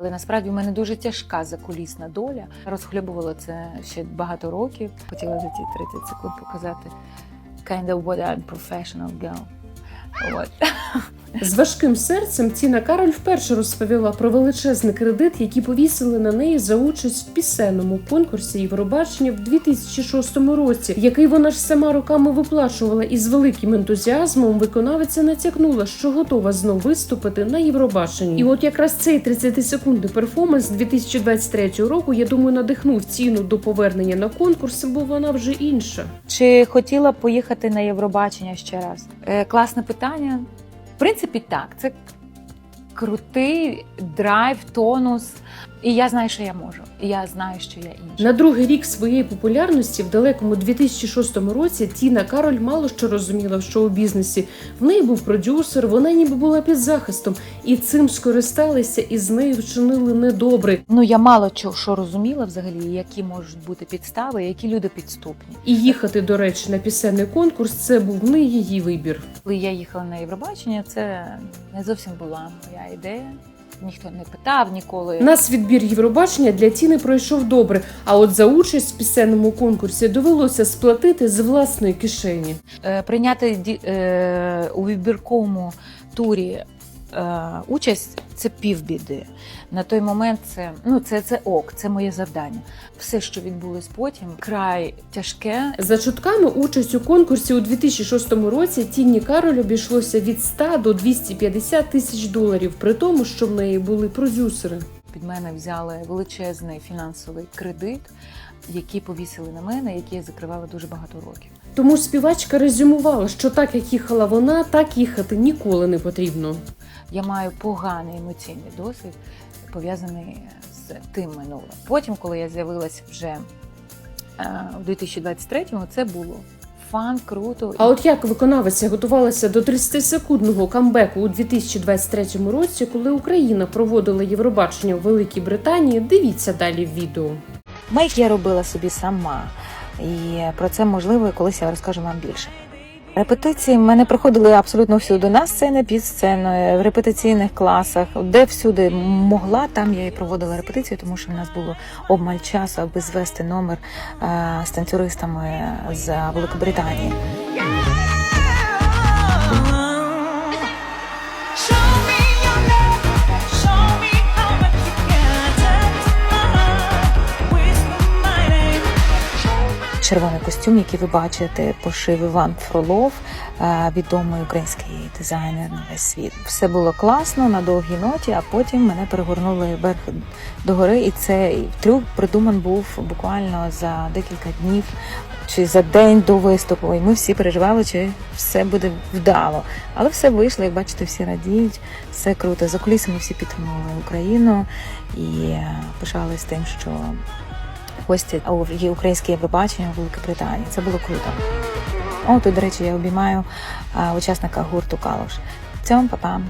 Але насправді в мене дуже тяжка закулісна доля. Розхлюбувала це ще багато років. Хотіла за ці 30 секунд показати kind of what I'm professional girl. От. З важким серцем Тіна Кароль вперше розповіла про величезний кредит, який повісили на неї за участь в пісенному конкурсі Євробачення в 2006 році, який вона ж сама роками виплачувала і з великим ентузіазмом виконавиця натякнула, що готова знов виступити на Євробаченні. І от якраз цей 30-секундний перформанс 2023 року, я думаю, надихнув ціну до повернення на конкурс, бо вона вже інша. Чи хотіла поїхати на Євробачення ще раз? Е, класне питання. В принципі, так. Це крутий драйв, тонус. І я знаю, що я можу. І я знаю, що я інша. На другий рік своєї популярності в далекому 2006 році Тіна Кароль мало що розуміла в шоу-бізнесі. В неї був продюсер, вона ніби була під захистом, і цим скористалися і з нею вчинили недобре. Ну я мало чого що розуміла взагалі, які можуть бути підстави, які люди підступні. І їхати, до речі, на пісенний конкурс це був не її вибір. Коли я їхала на Євробачення, це не зовсім була моя ідея. Ніхто не питав ніколи. Нас відбір Євробачення для Тіни пройшов добре. А от за участь в пісенному конкурсі довелося сплатити з власної кишені. Е, прийняти е, у відбірковому турі участь це півбіди. На той момент це ну це, це ок, це моє завдання. Все, що відбулось потім, край тяжке. За чутками, участь у конкурсі у 2006 році Тіні Кароль обійшлося від 100 до 250 тисяч доларів, при тому, що в неї були продюсери. Під мене взяли величезний фінансовий кредит, який повісили на мене, який я закривала дуже багато років. Тому співачка резюмувала, що так як їхала вона, так їхати ніколи не потрібно. Я маю поганий емоційний досвід, пов'язаний з тим минулим. Потім, коли я з'явилася вже е, у 2023-му, це було фан, круто. А от як виконавиця готувалася до 30-секундного камбеку у 2023 році, коли Україна проводила Євробачення у Великій Британії, дивіться далі в відео. Мейк я робила собі сама, і про це можливо колись я розкажу вам більше. Репетиції в мене проходили абсолютно всюди. На сцені, під сценою, в репетиційних класах, де всюди могла, там я і проводила репетицію, тому що в нас було обмаль часу, аби звести номер е, з танцюристами з Великобританії. Червоний костюм, який ви бачите, пошив Іван Фролов, е, відомий український дизайнер на весь світ. Все було класно на довгій ноті, а потім мене перегорнули вверх догори, і цей трюк придуман був буквально за декілька днів чи за день до виступу. І ми всі переживали, чи все буде вдало. Але все вийшло, як бачите, всі радіють, все круто. За кулісами всі підтримували Україну і е, пишались тим, що гості є українське Євробачення у Великобританії. Це було круто. О, тут, до речі, я обіймаю а, учасника гурту Калуш. Цьом, папам.